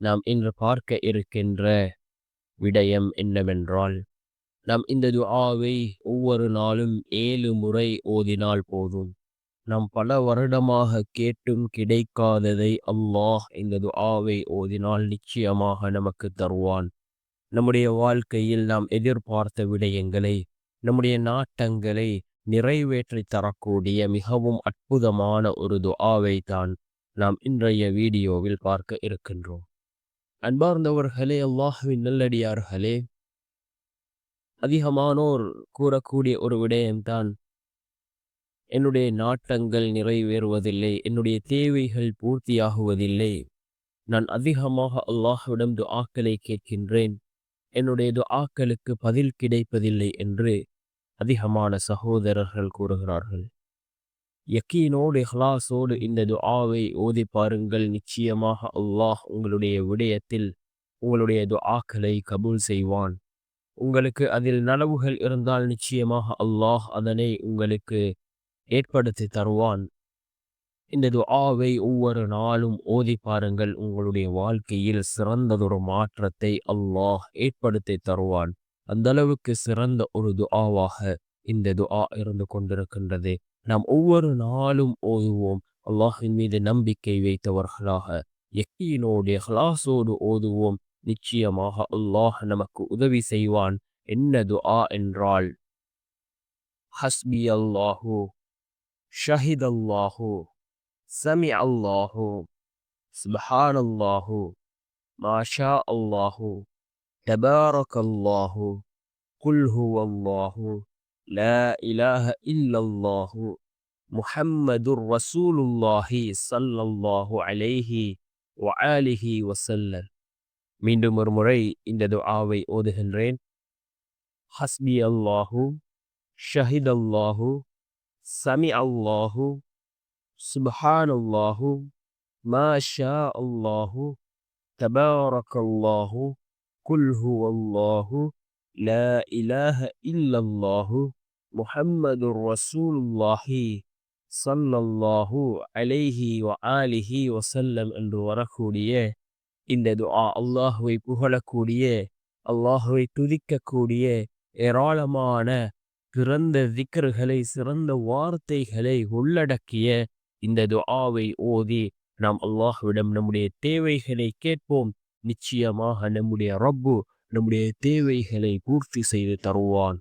நாம் இன்று பார்க்க இருக்கின்ற விடயம் என்னவென்றால் நாம் இந்த துஆவை ஒவ்வொரு நாளும் ஏழு முறை ஓதினால் போதும். நாம் பல வருடமாக கேட்டும் கிடைக்காததை அல்லாஹ் இந்த துஆவை ஓதினால் நிச்சயமாக நமக்கு தருவான். நம்முடைய வாழ்க்கையில் நாம் எதிர்பார்த்த விடயங்களை நம்முடைய நாட்டங்களை நிறைவேற்றி தரக்கூடிய மிகவும் அற்புதமான ஒரு துஆவை தான் நாம் இன்றைய வீடியோவில் பார்க்க இருக்கின்றோம். அன்பார்ந்தவர்களே அல்லாஹுவின் நல்லடியார்களே. அதிகமானோர் கூறக்கூடிய ஒரு விடயம்தான் என்னுடைய நாட்டங்கள் நிறைவேறுவதில்லை என்னுடைய தேவைகள் பூர்த்தியாகுவதில்லை. நான் அதிகமாக அல்லாஹ்விடம் துஆக்களை கேட்கின்றேன் என்னுடைய துஆக்களுக்கு பதில் கிடைப்பதில்லை என்று அதிகமான சகோதரர்கள் கூறுகிறார்கள். யக்கீனோடு இஹ்லாஸோடு இந்த துஆவை ஓதி பாருங்கள். நிச்சயமாக அல்லாஹ் உங்களுடைய விடயத்தில் உங்களுடைய துஆக்களை கபூல் செய்வான். உங்களுக்கு அதில் நனவுகள் இருந்தால் நிச்சயமாக அல்லாஹ் அதனை உங்களுக்கு ஏற்படுத்தி தருவான். இந்த துஆவை ஒவ்வொரு நாளும் ஓதி பாருங்கள். உங்களுடைய வாழ்க்கையில் சிறந்ததொரு மாற்றத்தை அல்லாஹ் ஏற்படுத்தி தருவான். அந்த அளவுக்கு சிறந்த ஒரு துஆவாக இந்த துஆ இருந்து கொண்டிருக்கின்றது நாம் ஒவ்வொரு நாளும் ஓதுவோம் அல்லாஹின் மீது நம்பிக்கை வைத்தவர்களாக எக்கியினோடு ஹலாசோடு ஓதுவோம் நிச்சயமாக அல்லாஹ் நமக்கு உதவி செய்வான் என்ன துஆ என்றால் ஹஸ்பி அல்லாஹு ஷஹித் அல்லாஹு சமி அல்லாஹு சுபஹான் அல்லாஹு மாஷா அல்லாஹு تبارك الله قل هو الله لا إله إلا الله محمد رسول الله صلى الله عليه وآله وسلم மீண்டும் ஒரு முறை இந்த துஆவை ஓதுகின்றேன் ஹஸ்பி அல்லாஹு ஷஹித் அல்லாஹு சமி அல்லாஹு சுபஹான் அல்லாஹு மாஷா அல்லாஹு تبارك الله قل هو الله لا إله إلا الله முஹம்மது ரசூலுல்லாஹி சல்லல்லாஹு அலைஹி வ ஆலிஹி வசல்லம் என்று வரக்கூடிய இந்த துஆ அல்லாஹுவை புகழக்கூடிய அல்லாஹுவை துதிக்கக்கூடிய ஏராளமான சிறந்த திக்கர்களை சிறந்த வார்த்தைகளை உள்ளடக்கிய இந்த துஆவை ஓதி நாம் அல்லாஹுவிடம் நம்முடைய தேவைகளை கேட்போம். நிச்சயமாக நம்முடைய ரப்பு நம்முடைய தேவைகளை பூர்த்தி செய்து தருவான்.